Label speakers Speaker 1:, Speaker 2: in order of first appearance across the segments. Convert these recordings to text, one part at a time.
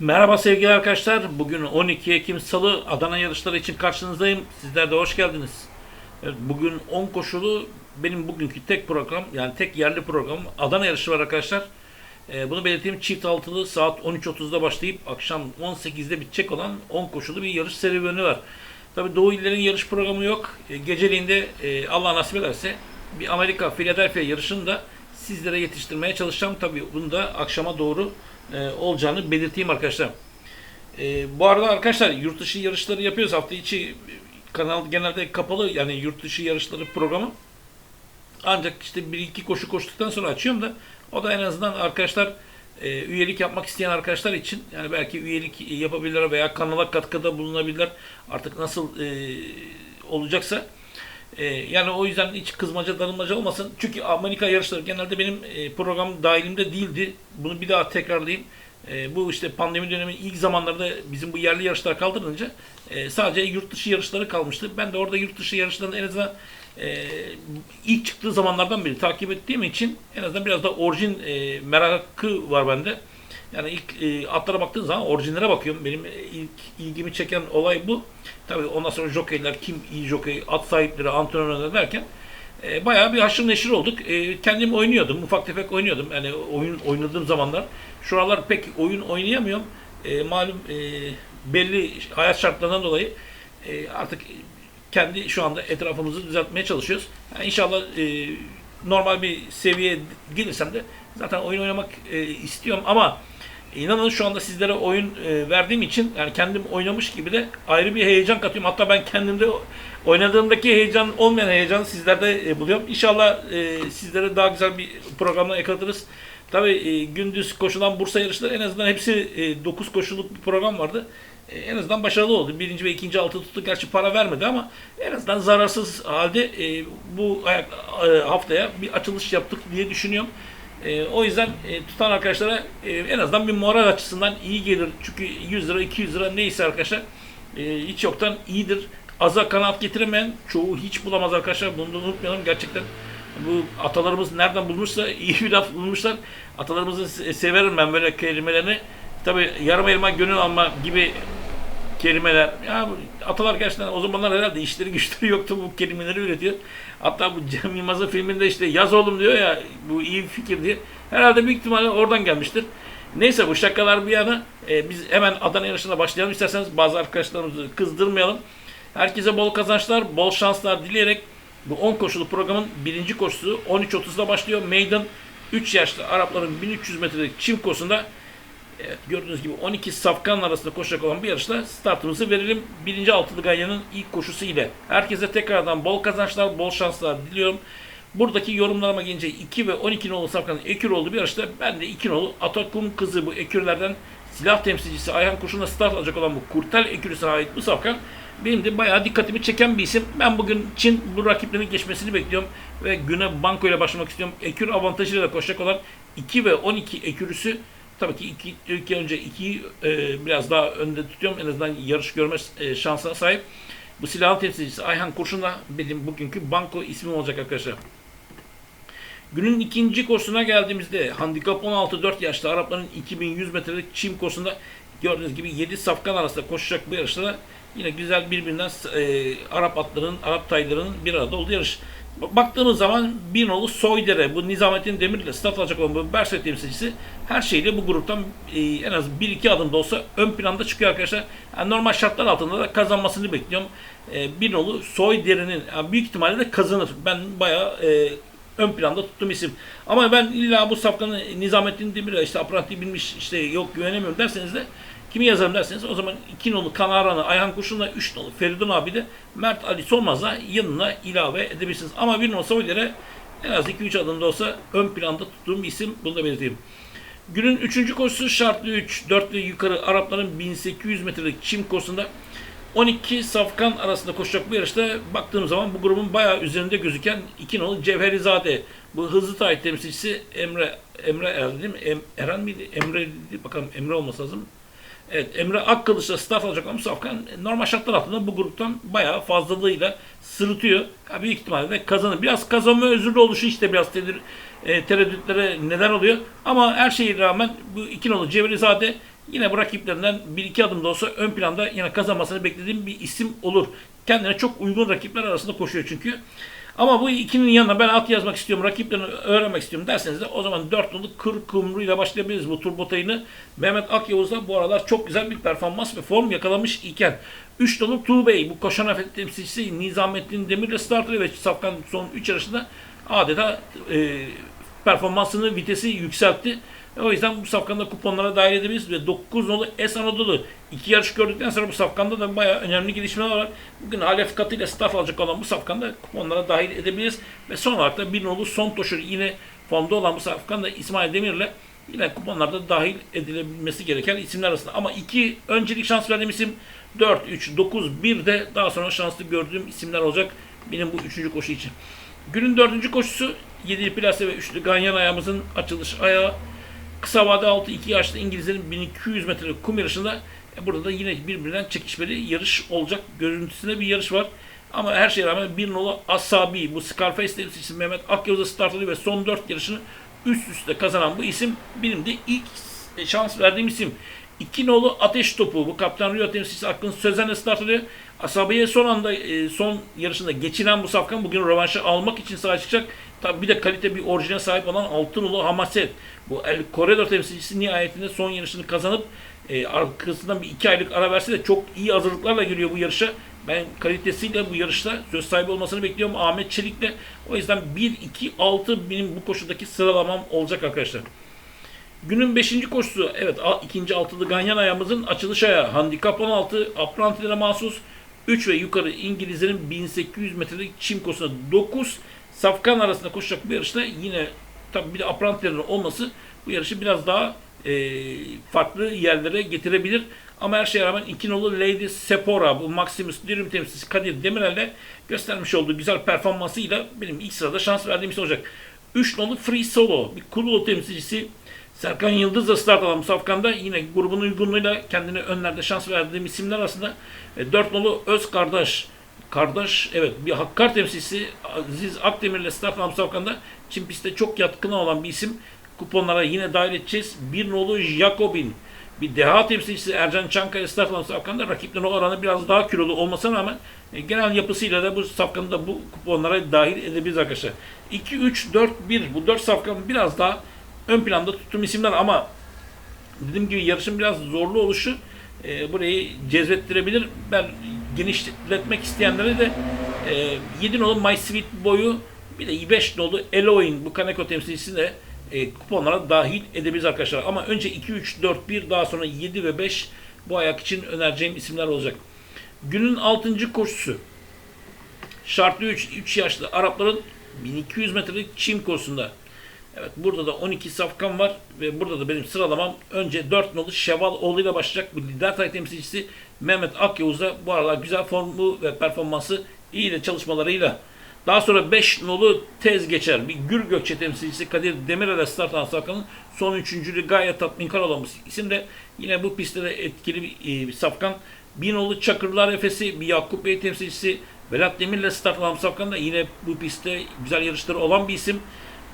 Speaker 1: Merhaba sevgili arkadaşlar. Bugün 12 Ekim Salı Adana yarışları için karşınızdayım. Sizler de hoş geldiniz. Bugün 10 koşulu benim bugünkü tek program yani tek yerli program Adana yarışı var arkadaşlar. Ee, bunu belirteyim çift altılı saat 13.30'da başlayıp akşam 18'de bitecek olan 10 koşulu bir yarış serüveni var. Tabi Doğu illerin yarış programı yok. E, geceliğinde e, Allah nasip ederse bir Amerika Philadelphia yarışını da sizlere yetiştirmeye çalışacağım. Tabi bunu da akşama doğru e, olacağını belirteyim arkadaşlar. E, bu arada arkadaşlar yurt dışı yarışları yapıyoruz. Hafta içi kanal genelde kapalı yani yurt dışı yarışları programı. Ancak işte bir iki koşu koştuktan sonra açıyorum da o da en azından arkadaşlar e, üyelik yapmak isteyen arkadaşlar için yani belki üyelik yapabilirler veya kanala katkıda bulunabilirler. Artık nasıl e, olacaksa e, yani o yüzden hiç kızmaca darılmaca olmasın. Çünkü Amerika yarışları genelde benim e, program dahilimde değildi. Bunu bir daha tekrarlayayım. E, bu işte pandemi dönemi ilk zamanlarda bizim bu yerli yarışlar kaldırılınca e, sadece yurt dışı yarışları kalmıştı. Ben de orada yurt dışı yarışlarını en azından e, ilk çıktığı zamanlardan beri takip ettiğim için en azından biraz da orijin e, merakı var bende. Yani ilk e, atlara baktığın zaman orijinlere bakıyorum. Benim ilk ilgimi çeken olay bu. Tabii ondan sonra jokeyler, kim iyi jokey, at sahipleri, antrenörler derken e, bayağı bir haşır neşir olduk. E, kendim oynuyordum, ufak tefek oynuyordum. Yani oyun oynadığım zamanlar. Şu aralar pek oyun oynayamıyorum. E, malum e, belli hayat şartlarından dolayı e, artık kendi şu anda etrafımızı düzeltmeye çalışıyoruz. Yani inşallah e, normal bir seviyeye gelirsem de zaten oyun oynamak e, istiyorum ama inanın şu anda sizlere oyun e, verdiğim için yani kendim oynamış gibi de ayrı bir heyecan katıyorum. Hatta ben kendimde oynadığımdaki heyecan olmayan heyecanı sizlerde e, buluyorum. İnşallah e, sizlere daha güzel bir programla yakalatırız. Tabii e, gündüz koşulan Bursa yarışları en azından hepsi e, 9 koşuluk bir program vardı. E, en azından başarılı oldu. Birinci ve ikinci altı tuttu. Gerçi para vermedi ama en azından zararsız halde e, bu ayak, e, haftaya bir açılış yaptık diye düşünüyorum. E, o yüzden e, tutan arkadaşlara e, en azından bir moral açısından iyi gelir. Çünkü 100 lira 200 lira neyse arkadaşlar e, hiç yoktan iyidir. Aza kanaat getiremeyen çoğu hiç bulamaz arkadaşlar. Bunu da unutmayalım gerçekten. Bu atalarımız nereden bulmuşsa iyi bir laf bulmuşlar. Atalarımızı se- severim ben böyle kelimelerini. Tabi yarım elma gönül alma gibi kelimeler. Ya atalar gerçekten o zamanlar herhalde işleri güçleri yoktu bu kelimeleri üretiyor. Hatta bu Cem Yılmaz'ın filminde işte yaz oğlum diyor ya bu iyi bir fikir diye. Herhalde büyük ihtimalle oradan gelmiştir. Neyse bu şakalar bir yana e, biz hemen Adana yarışına başlayalım isterseniz bazı arkadaşlarımızı kızdırmayalım. Herkese bol kazançlar, bol şanslar dileyerek bu 10 koşulu programın birinci koşusu 13.30'da başlıyor. Meydan 3 yaşlı Arapların 1300 metrelik çim koşusunda Evet, gördüğünüz gibi 12 safkan arasında koşacak olan bir yarışta startımızı verelim. Birinci altılı ganyanın ilk koşusu ile. Herkese tekrardan bol kazançlar, bol şanslar diliyorum. Buradaki yorumlarıma gelince 2 ve 12 nolu safkanın ekür olduğu bir yarışta ben de 2 nolu Atakum kızı bu ekürlerden silah temsilcisi Ayhan Kurşun'la start alacak olan bu Kurtel ekürüsüne ait bu safkan benim de bayağı dikkatimi çeken bir isim. Ben bugün Çin bu rakiplerin geçmesini bekliyorum ve güne banko ile başlamak istiyorum. Ekür avantajıyla da koşacak olan 2 ve 12 ekürüsü Tabii ki iki, ilk önce ikiyi e, biraz daha önde tutuyorum. En azından yarış görme e, şansına sahip. Bu silahın temsilcisi Ayhan Kurşun da benim bugünkü banko ismim olacak arkadaşlar. Günün ikinci koşusuna geldiğimizde handikap 16-4 yaşlı Arapların 2100 metrelik çim koşusunda gördüğünüz gibi 7 safkan arasında koşacak bu yarışta yine güzel birbirinden e, Arap atlarının, Arap taylarının bir arada olduğu yarış. Baktığımız zaman bir Soydere, bu Nizamettin Demir ile start alacak olan bu Berset temsilcisi her şeyle bu gruptan e, en az 1-2 adım da olsa ön planda çıkıyor arkadaşlar. Yani normal şartlar altında da kazanmasını bekliyorum. E, bir Soydere'nin yani büyük ihtimalle de kazanır. Ben bayağı e, ön planda tuttuğum isim. Ama ben illa bu safkanın Nizamettin Demir'e işte apranti bilmiş işte yok güvenemiyorum derseniz de kimi yazarım derseniz o zaman 2 nolu Kanaran'ı Ayhan Kurşun'la 3 nolu Feridun abi de Mert Ali Solmaz'la yanına ilave edebilirsiniz. Ama bir nolu Savoyler'e en az 2-3 adımda olsa ön planda tuttuğum bir isim. Bunu da belirteyim. Günün 3. koşusu şartlı 3, 4'lü yukarı Arapların 1800 metrelik çim koşusunda 12 safkan arasında koşacak bu yarışta baktığım zaman bu grubun bayağı üzerinde gözüken 2 nolu Cevherizade. Bu hızlı taahhüt temsilcisi Emre Emre Er mi? Em, Eren miydi? Emre bakalım Emre olması lazım. Evet Emre Akkılıç'la start alacak ama Safkan normal şartlar altında bu gruptan bayağı fazlalığıyla sırıtıyor. Büyük ihtimalle de kazanır. Biraz kazanma özürlü oluşu işte biraz tedir, e, tereddütlere neden oluyor. Ama her şeye rağmen bu iki nolu Cevrizade yine bu rakiplerinden bir iki adım da olsa ön planda yine kazanmasını beklediğim bir isim olur. Kendine çok uygun rakipler arasında koşuyor çünkü. Ama bu ikinin yanına ben at yazmak istiyorum, rakiplerini öğrenmek istiyorum derseniz de o zaman 4 nolu Kır Kumru ile başlayabiliriz bu tur botayını. Mehmet Akyavuz da bu aralar çok güzel bir performans ve form yakalamış iken 3 nolu Tuğbey bu koşan afet temsilcisi Nizamettin Demir'le start alıyor ve Safkan son 3 yarışında adeta e, performansını, vitesi yükseltti. O yüzden bu safkanda kuponlara dahil edebiliriz ve 9 nolu Es Anadolu iki yarış gördükten sonra bu safkanda da bayağı önemli gelişmeler var. Bugün Alef Katı ile start alacak olan bu safkanda kuponlara dahil edebiliriz. Ve son olarak da bir nolu Son Toşur yine formda olan bu safkanda İsmail Demir'le yine kuponlarda dahil edilebilmesi gereken isimler arasında. Ama iki öncelik şans verdiğim isim 4, 3, 9, 1 de daha sonra şanslı gördüğüm isimler olacak benim bu üçüncü koşu için. Günün dördüncü koşusu 7 plase ve üçlü ganyan ayağımızın açılış ayağı. Kısa vade 6-2 yaşlı İngilizlerin 1200 metrelik kum yarışında e, burada da yine birbirinden çekişmeli yarış olacak görüntüsünde bir yarış var. Ama her şeye rağmen bir nolu Asabi, bu Scarface temsilcisi Mehmet Akyavuz'a start alıyor ve son 4 yarışını üst üste kazanan bu isim benim de ilk şans verdiğim isim. İki nolu Ateş Topu, bu Kaptan Rio temsilcisi Akın Sözen'le start alıyor. Asabi'ye son anda e, son yarışında geçiren bu safkan bugün rövanşı almak için sahaya çıkacak. Tabi bir de kalite bir orijine sahip olan Altınolu Hamaset. Bu El Corredor temsilcisi nihayetinde son yarışını kazanıp e, arkasından bir iki aylık ara verse de çok iyi hazırlıklarla geliyor bu yarışa. Ben kalitesiyle bu yarışta söz sahibi olmasını bekliyorum Ahmet Çelik'le. O yüzden 1-2-6 benim bu koşudaki sıralamam olacak arkadaşlar. Günün 5. koşusu, evet ikinci altılı ganyan ayağımızın açılış ayağı. Handikap 16, aprantilere mahsus 3 ve yukarı İngilizlerin 1800 metrelik çim koşusunda 9 safkan arasında koşacak bir yarışta yine tabii bir de aprantilerin olması bu yarışı biraz daha e, farklı yerlere getirebilir. Ama her şeye rağmen iki Lady Sepora, bu Maximus Dirim temsilcisi Kadir Demirel'le göstermiş olduğu güzel performansıyla benim ilk sırada şans verdiğim isim olacak. 3 nolu Free Solo, bir Kululu temsilcisi Serkan Yıldız'la start alan Safkan'da yine grubun uygunluğuyla kendine önlerde şans verdiğim isimler arasında. E, 4 nolu Öz Kardeş, kardeş evet bir Hakkar temsilcisi Aziz Akdemir'le start alan Safkan'da Çin pistte çok yatkın olan bir isim. Kuponlara yine dahil edeceğiz. Bir nolu Jacobin, bir deha temsilcisi Ercan Çankaya start alan Safkan'da rakiplerine oranı biraz daha kilolu olmasına rağmen e, genel yapısıyla da bu safkanı bu kuponlara dahil edebiliriz arkadaşlar. 2, 3, 4, 1 bu 4 safkan biraz daha ön planda tuttuğum isimler ama dediğim gibi yarışın biraz zorlu oluşu e, burayı cezbettirebilir. Ben genişletmek isteyenlere de e, 7 nolu My Sweet boyu bir de 5 nolu Eloin bu Kaneko temsilcisini de e, kuponlara dahil edebiliriz arkadaşlar. Ama önce 2, 3, 4, 1 daha sonra 7 ve 5 bu ayak için önereceğim isimler olacak. Günün 6. koşusu. Şartlı 3, 3 yaşlı Arapların 1200 metrelik çim koşusunda Evet burada da 12 safkan var ve burada da benim sıralamam önce 4 nolu Şevaloğlu ile başlayacak bu lider tay temsilcisi Mehmet Akyavuz'da bu aralar güzel formu ve performansı iyi de çalışmalarıyla daha sonra 5 nolu tez geçer. Bir Gür Gökçe temsilcisi Kadir Demirel'e start alan safkanın son üçüncülüğü gayet tatminkar olan isim de yine bu pistte de etkili bir, e, bir safkan. Bir nolu Çakırlar Efes'i, bir Yakup Bey temsilcisi Velat Demir'le start alan safkan da yine bu pistte güzel yarışları olan bir isim.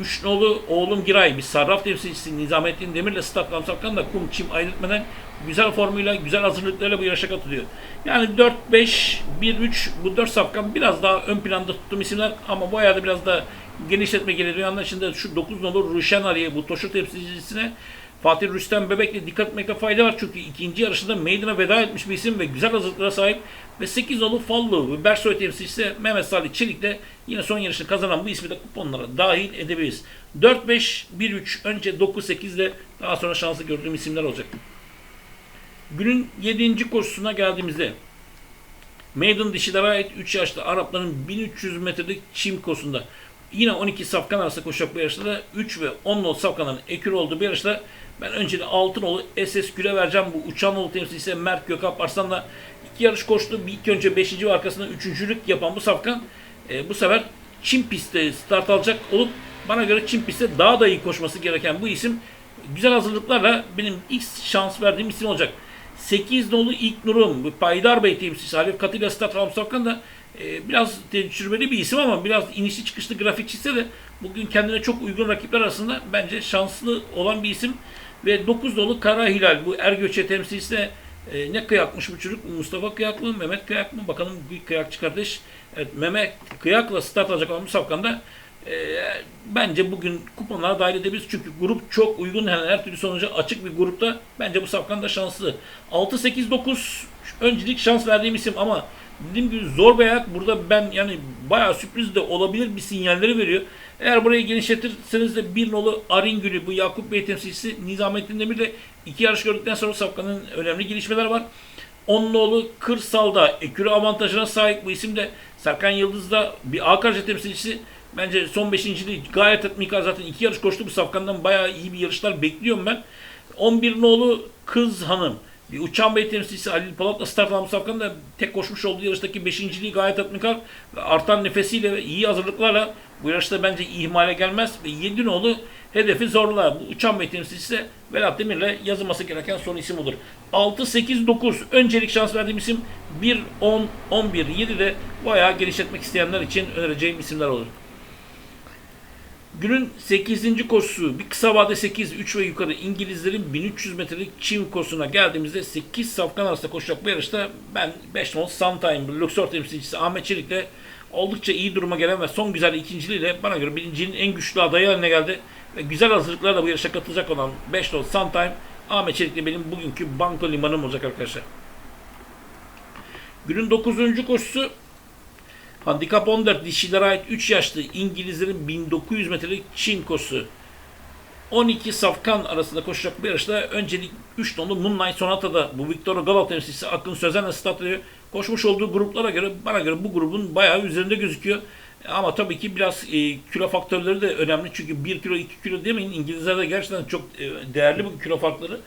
Speaker 1: Üç nolu oğlum Giray bir sarraf temsilcisi Nizamettin Demir'le Stat Ramsak'tan da kum çim ayrıtmadan güzel formuyla, güzel hazırlıklarla bu yarışa katılıyor. Yani 4-5, 1-3 bu 4 safkan biraz daha ön planda tuttuğum isimler ama bu ayarda biraz da genişletme gerekiyor. Yandan şimdi şu 9 nolu Ruşen Ali'ye bu Toşur temsilcisine Fatih Rüstem Bebek'le dikkat etmekte fayda var. Çünkü ikinci yarışında meydana veda etmiş bir isim ve güzel hazırlıklara sahip. Ve 8 nolu Fallu, Bersoy temsilcisi Mehmet Salih Çelik de yine son yarışını kazanan bu ismi de kuponlara dahil edebiliriz. 4-5-1-3 önce 9-8 ile daha sonra şanslı gördüğüm isimler olacak. Günün 7. koşusuna geldiğimizde Maiden dişilere ait 3 yaşlı Arapların 1300 metrelik çim koşusunda yine 12 safkan arasında koşacak bir yarışta da 3 ve 10 nol safkanların ekür olduğu bir yarışta ben önce de Altınolu SS Gül'e vereceğim. Bu Uçanoğlu temsilcisi Mert Gökap Arslan'la iki yarış koştu. Bir ilk önce 5. ve arkasında 3.lük yapan bu safkan e, bu sefer Çin pistte start alacak olup bana göre Çin pistte daha da iyi koşması gereken bu isim güzel hazırlıklarla benim ilk şans verdiğim isim olacak. 8 nolu ilk nurum, bu Paydar Bey temsilcisi Halif Katıyla Start Ramsak'tan da e, biraz tecrübeli bir isim ama biraz inişli çıkışlı grafik çizse de bugün kendine çok uygun rakipler arasında bence şanslı olan bir isim. Ve 9 dolu Kara Hilal. Bu Ergöç'e temsilcisi de e, ne kıyakmış bu çocuk? Mustafa Kıyak mı? Mehmet Kıyak mı? Bakalım bir kıyakçı kardeş. Evet, Mehmet Kıyak'la start alacak olan bu safkanda e, bence bugün kuponlara dahil edebiliriz. Çünkü grup çok uygun. Yani her türlü sonuca açık bir grupta. Bence bu safkan da şanslı. 6-8-9 öncelik şans verdiğim isim ama dediğim gibi zor bir ayak. Burada ben yani bayağı sürpriz de olabilir bir sinyalleri veriyor. Eğer burayı genişletirseniz de bir nolu Aringül'ü bu Yakup Bey temsilcisi Nizamettin Demir de iki yarış gördükten sonra Safkan'ın önemli gelişmeler var. Onluoğlu Kırsal'da ekürü avantajına sahip bu isim de Serkan Yıldız'da bir A karşı temsilcisi. Bence son beşinciliği gayet etmika zaten iki yarış koştu bu Safkan'dan bayağı iyi bir yarışlar bekliyorum ben. 11 nolu Kız Hanım. Bir Uçan Bey temsilcisi Halil Polat'la start almış Safkan da tek koşmuş olduğu yarıştaki beşinciliği gayet etmikar. Ve Artan nefesiyle ve iyi hazırlıklarla bu yarışta bence ihmale gelmez. Ve 7 nolu hedefi zorlar. Bu Uçan Bey temsilcisi de Velat Demir'le yazılması gereken son isim olur. 6, 8, 9 öncelik şans verdiğim isim 1, 10, 11, 7 de bayağı genişletmek isteyenler için önereceğim isimler olur. Günün 8. koşusu bir kısa vade 8, 3 ve yukarı İngilizlerin 1300 metrelik çim koşusuna geldiğimizde 8 safkan arasında koşacak bu yarışta ben 5 numaralı Suntime, Luxor temsilcisi Ahmet Çelik'le oldukça iyi duruma gelen ve son güzel ikinciliğiyle bana göre birincinin en güçlü adayı haline geldi. Ve güzel hazırlıklarla bu yarışa katılacak olan 5 numaralı Suntime Ahmet Çelik'le benim bugünkü banko limanım olacak arkadaşlar. Günün 9. koşusu Handikap 14 dişilere ait 3 yaşlı İngilizlerin 1900 metrelik Çin koşusu. 12 safkan arasında koşacak bir yarışta öncelik 3 nolu Moonlight Sonata'da bu Victor Galop temsilcisi Akın Sözen'le alıyor. Koşmuş olduğu gruplara göre bana göre bu grubun bayağı üzerinde gözüküyor. Ama tabii ki biraz e, kilo faktörleri de önemli. Çünkü 1 kilo 2 kilo demeyin İngilizlerde gerçekten çok e, değerli bu kilo farkları.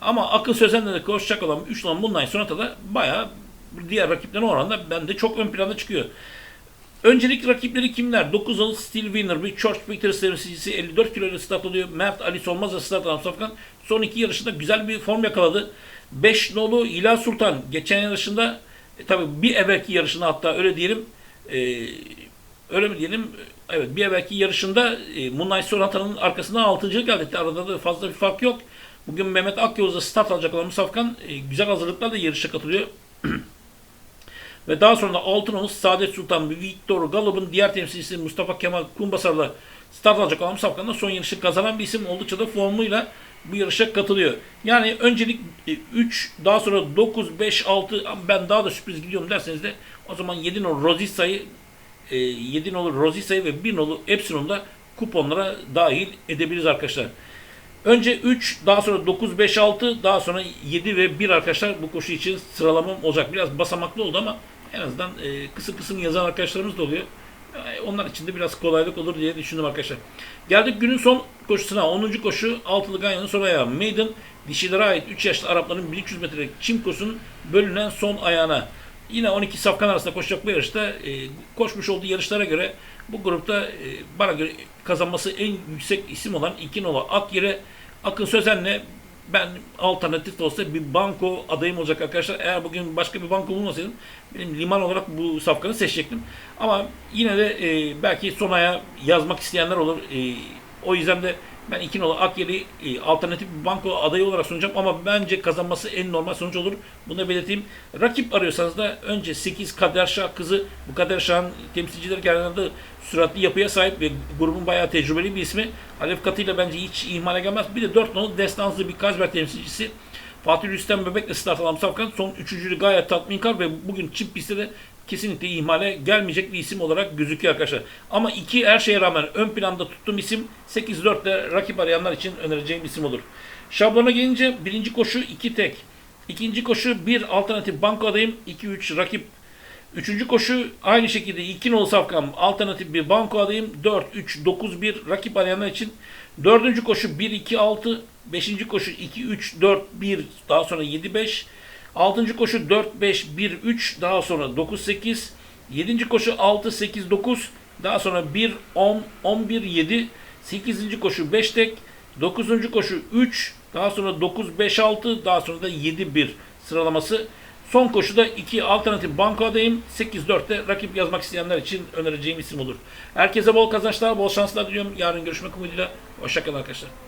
Speaker 1: Ama Akın Sözen'le de koşacak olan 3 nolu Moonlight Sonata'da bayağı diğer rakiplerine oranla bende çok ön planda çıkıyor. Öncelik rakipleri kimler? 9 Alı Steel Winner, bir George Peters temsilcisi 54 kilo ile start alıyor. Mert Ali Solmaz'la start alan Safkan son iki yarışında güzel bir form yakaladı. 5 nolu Hilal Sultan geçen yarışında e, tabii bir evvelki yarışında hatta öyle diyelim e, öyle mi diyelim evet bir evvelki yarışında e, Moonlight Sonata'nın arkasından 6. geldi. Arada da fazla bir fark yok. Bugün Mehmet Akyol'da start alacak olan Safkan e, güzel hazırlıklarla yarışa katılıyor. Ve daha sonra da Altınoluk Saadet Sultan Victor Galop'un diğer temsilcisi Mustafa Kemal Kumbasar'la start alacak olan Safkan'da son yarışı kazanan bir isim oldukça da formuyla bu yarışa katılıyor. Yani öncelik 3, daha sonra 9, 5, 6 ben daha da sürpriz gidiyorum derseniz de o zaman 7 nolu Rosissa'yı 7 nolu Rosissa'yı ve 1 nolu Epsilon'da kuponlara dahil edebiliriz arkadaşlar. Önce 3, daha sonra 9, 5, 6, daha sonra 7 ve 1 arkadaşlar bu koşu için sıralamam olacak. Biraz basamaklı oldu ama en azından e, kısım kısım yazan arkadaşlarımız da oluyor. E, onlar için de biraz kolaylık olur diye düşündüm arkadaşlar. Geldik günün son koşusuna. 10. koşu Altılı Ganyan'ın son ayağı. Maiden dişilere ait 3 yaşlı Arapların 1300 metrelik çim koşusunun bölünen son ayağına. Yine 12 safkan arasında koşacak bu yarışta e, koşmuş olduğu yarışlara göre bu grupta e, bana göre kazanması en yüksek isim olan 2 nova Akyere Akın Sözen'le ben alternatif olsa bir banko adayım olacak arkadaşlar. Eğer bugün başka bir banko bulmasaydım benim liman olarak bu safkanı seçecektim. Ama yine de e, belki son aya yazmak isteyenler olur. E, o yüzden de ben iki nolu Akyeli e, alternatif bir banko adayı olarak sunacağım ama bence kazanması en normal sonuç olur. Bunu da belirteyim. Rakip arıyorsanız da önce 8 Kader Şah kızı. Bu Kader Şah'ın temsilcileri genelde süratli yapıya sahip ve grubun bayağı tecrübeli bir ismi. Alef katıyla bence hiç ihmale gelmez. Bir de 4 nolu Destanslı bir Kazber temsilcisi. Fatih Rüstem Bebek'le start alan Safkan son üçüncülü gayet tatminkar ve bugün çift pistte de kesinlikle ihmale gelmeyecek bir isim olarak gözüküyor arkadaşlar. Ama iki her şeye rağmen ön planda tuttuğum isim 8-4 ile rakip arayanlar için önereceğim isim olur. Şablona gelince birinci koşu 2 tek. İkinci koşu 1 alternatif banko adayım. 2-3 rakip. Üçüncü koşu aynı şekilde 2 nol safkam alternatif bir banko adayım. 4-3-9-1 rakip arayanlar için. Dördüncü koşu 1-2-6. Beşinci koşu 2-3-4-1 daha sonra 7-5. Altıncı koşu 4-5-1-3 daha sonra 9-8. Yedinci koşu 6-8-9 daha sonra 1-10-11-7. Sekizinci koşu 5 tek. Dokuzuncu koşu 3 daha sonra 9-5-6 daha sonra da 7-1 sıralaması. Son koşuda 2 alternatif banko adayım. 8-4'te rakip yazmak isteyenler için önereceğim isim olur. Herkese bol kazançlar, bol şanslar diliyorum. Yarın görüşmek umuduyla. Hoşçakalın arkadaşlar.